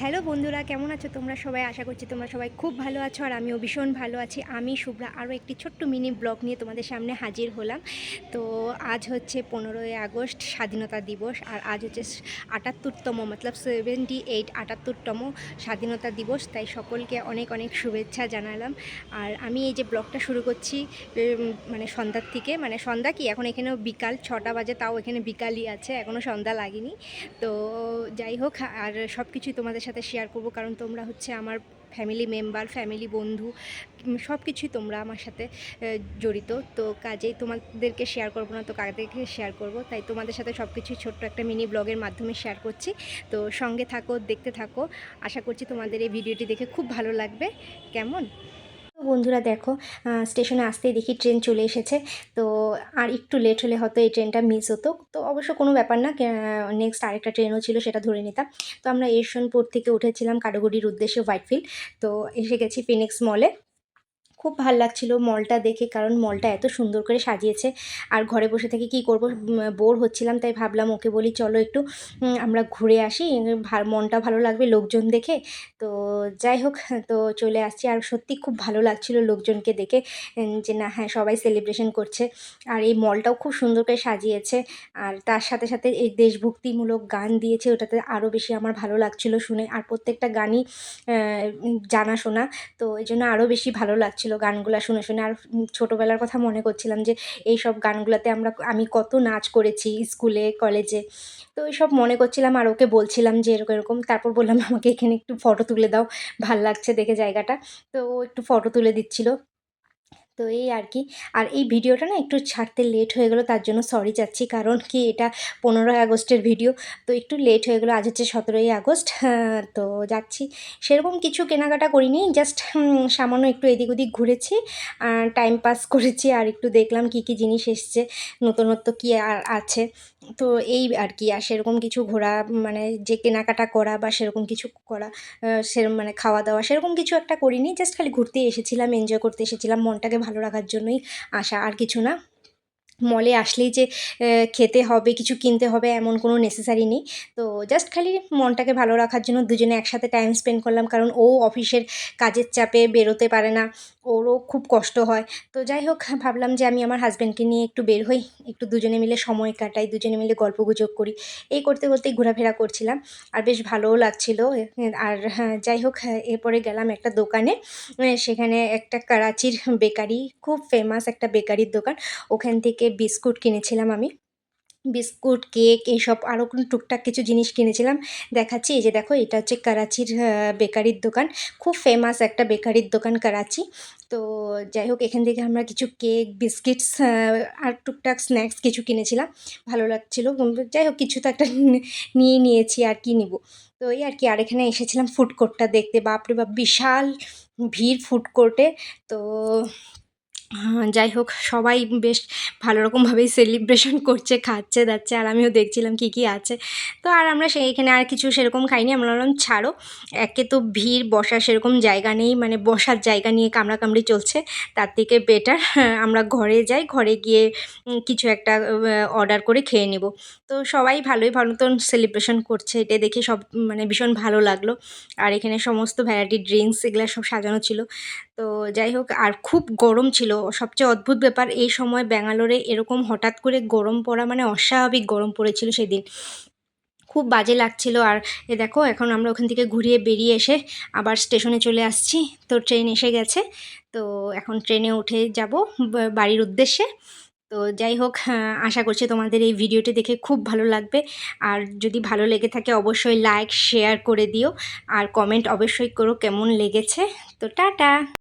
Hello বন্ধুরা, কেমন আছো তোমরা সবাই? আশা করছি তোমরা সবাই খুব ভালো আছো আর আমিও ভীষণ ভালো আছি। আমি শুভ্রা, আরও একটি ছোট্ট মিনি ব্লগ নিয়ে তোমাদের সামনে হাজির হলাম। তো আজ হচ্ছে পনেরোই আগস্ট, স্বাধীনতা দিবস, আর আজ হচ্ছে আটাত্তরতম, মতলব সেভেন্টি এইট আটাত্তরতম স্বাধীনতা দিবস। তাই সকলকে অনেক অনেক শুভেচ্ছা জানালাম। আর আমি এই যে ব্লগটা শুরু করছি মানে সন্ধ্যার থেকে মানে সন্ধ্যা কি? এখন এখানেও বিকাল ছটা বাজে, তাও এখানে বিকালই আছে এখনও সন্ধ্যা লাগেনি। তো যাই হোক, আর সব কিছুই তোমাদের সাথে শেয়ার করব, কারণ তোমরা হচ্ছে আমার ফ্যামিলি মেম্বার ফ্যামিলি বন্ধু সব কিছুই তোমরা আমার সাথে জড়িত। তো কাজেই তোমাদেরকে শেয়ার করব না, তো কাদেরকে শেয়ার করব? তাই তোমাদের সাথে সব কিছুই ছোট্ট একটা মিনি ব্লগের মাধ্যমে শেয়ার করছি। তো সঙ্গে থাকো, দেখতে থাকো। আশা করছি তোমাদের এই ভিডিওটি দেখে খুব ভালো লাগবে। কেমন? বন্ধুরা দেখো স্টেশনে আসতেই দেখি ট্রেন চলে এসেছে। তো আর একটু লেট হলে হয়তো এই ট্রেনটা মিস হতো। তো অবশ্য কোনো ব্যাপার না নেক্সট আরেকটা ট্রেনও ছিল, সেটা ধরে নিতাম। তো আমরা এরশনপুর থেকে উঠেছিলাম কাডুগুড়ির উদ্দেশ্যে হোয়াইটফিল্ড তো এসে গেছি ফিনিক্স মলে খুব ভালো লাগছিল মলটা দেখে, কারণ মলটা এত সুন্দর করে সাজিয়েছে। আর ঘরে বসে থেকে কি করব? বোর হচ্ছিলাম, তাই ভাবলাম ওকে বলি, চলো একটু আমরা ঘুরে আসি মনটা ভালো লাগবে লোকজন দেখে। তো যাই হোক, তো চলে আসছি। আর সত্যি খুব ভালো লাগছিল লোকজনকে দেখে যে না হ্যাঁ সবাই সেলিব্রেশন করছে। আর এই মলটাও খুব সুন্দর করে সাজিয়েছে। আর তার সাথে সাথে এই দেশভক্তিমূলক গান দিয়েছে, ওটাতে আরও বেশি আমার ভালো লাগছিল শুনে। আর প্রত্যেকটা গানই জানাশোনা। তো এই জন্য আরও বেশি ভালো লাগছিল। গানগুলো শুনে শুনে। আর ছোটোবেলার কথা মনে করছিলাম যে এই সব গানগুলোতে আমরা আমি কত নাচ করেছি স্কুলে, কলেজে। তো এইসব মনে করছিলাম আর ওকে বলছিলাম যে, এরকম এরকম। তারপর বললাম, আমাকে এখানে একটু ফটো তুলে দাও, ভালো লাগছে দেখে জায়গাটা। তো ও একটু ফটো তুলে দিচ্ছিল। তো এই আর কি। আর এই ভিডিওটা না একটু ছাড়তে লেট হয়ে গেলো তার জন্য সরি চাচ্ছি। কারণ কি এটা পনেরোই আগস্টের ভিডিও তো একটু লেট হয়ে গেলো। আজ হচ্ছে সতেরোই আগস্ট হ্যাঁ, তো যাচ্ছি। সেরকম কিছু কেনাকাটা করিনি জাস্ট সামান্য একটু এদিক ওদিক ঘুরেছি টাইম পাস করেছি আর একটু দেখলাম কি কি জিনিস এসছে নতুনত্ব কী আর আছে। তো এই আর কি আর সেরকম কিছু ঘোরা মানে যে কেনাকাটা করা বা সেরকম কিছু করা সেরকম মানে খাওয়া দাওয়া সেরকম কিছু একটা করিনি জাস্ট খালি ঘুরতে এসেছিলাম এনজয় করতে এসেছিলাম মনটাকে ভালো রাখার জন্যই আসা আর কিছু না। মলে আসলেই যে খেতে হবে, কিছু কিনতে হবে এমন কোনো নেসেসারি নেই। তো জাস্ট খালি মনটাকে ভালো রাখার জন্য দুজনে একসাথে টাইম স্পেন্ড করলাম, কারণ ও অফিসের কাজের চাপে বেরোতে পারে না, ওরও খুব কষ্ট হয়। তো যাই হোক, ভাবলাম যে আমি আমার হাজব্যান্ডকে নিয়ে একটু বের হই, একটু দুজনে মিলে সময় কাটাই, দুজনে মিলে গল্প গুজব করি। এই করতে করতেই ঘোরাফেরা করছিলাম, আর বেশ ভালোও লাগছিল। আর যাই হোক, এরপরে গেলাম একটা দোকানে, সেখানে একটা করাচির বেকারি, খুব ফেমাস একটা বেকারির দোকান। ওখান থেকে বিস্কুট কিনেছিলাম আমি। বিস্কুট, কেক এইসব আরও টুকটাক কিছু জিনিস কিনেছিলাম। দেখাচ্ছি, এই যে দেখো, এটা হচ্ছে করাচির বেকারির দোকান। খুব ফেমাস একটা বেকারির দোকান করাচি। তো যাই হোক, এখান থেকে আমরা কিছু কেক, বিস্কিটস আর টুকটাক স্ন্যাক্স কিছু কিনেছিলাম। ভালো লাগছিল। যাই হোক, কিছু তো একটা নিয়ে নিয়েছি আর কি নিব। তো এই আর কি, আর এখানে এসেছিলাম ফুড কোর্টটা দেখতে। বাপরে বাপ, বিশাল ভিড় ফুড কোর্টে তো যাই হোক, সবাই বেশ ভালো রকমভাবেই সেলিব্রেশন করছে, খাচ্ছে, দাচ্ছে, আর আমিও দেখছিলাম কী কী আছে। তো আর আমরা সেই এখানে আর কিছু সেরকম খাইনি, আমরা বললাম ছাড়ো। একে তো ভিড়, বসার সেরকম জায়গা নেই মানে বসার জায়গা নিয়ে কামড়াকামড়ি চলছে, তার থেকে বেটার আমরা ঘরে যাই, ঘরে গিয়ে কিছু একটা অর্ডার করে খেয়ে নেব। তো সবাই ভালোই, ভালো মতন সেলিব্রেশন করছে, এটা দেখে সব মানে ভীষণ ভালো লাগল। আর এখানে সমস্ত ভ্যারাইটি ড্রিঙ্কস এগুলো সব সাজানো ছিল। তো যাই হোক, আর খুব গরম ছিল সবচেয়ে অদ্ভুত ব্যাপার, এই সময় ব্যাঙ্গালোরে এরকম হঠাৎ করে গরম পড়া মানে অস্বাভাবিক গরম পড়েছিল সেদিন। খুব বাজে লাগছিল আর এ দেখো, এখন আমরা ওখান থেকে ঘুরিয়ে বেরিয়ে এসে আবার স্টেশনে চলে আসছি। তো ট্রেন এসে গেছে, তো এখন ট্রেনে উঠে যাব বাড়ির উদ্দেশ্যে। তো যাই হোক আশা করছি তোমাদের এই ভিডিওটি দেখে খুব ভালো লাগবে। আর যদি ভালো লেগে থাকে অবশ্যই লাইক, শেয়ার করে দিও। আর কমেন্ট অবশ্যই করো কেমন লেগেছে। তো টাটা!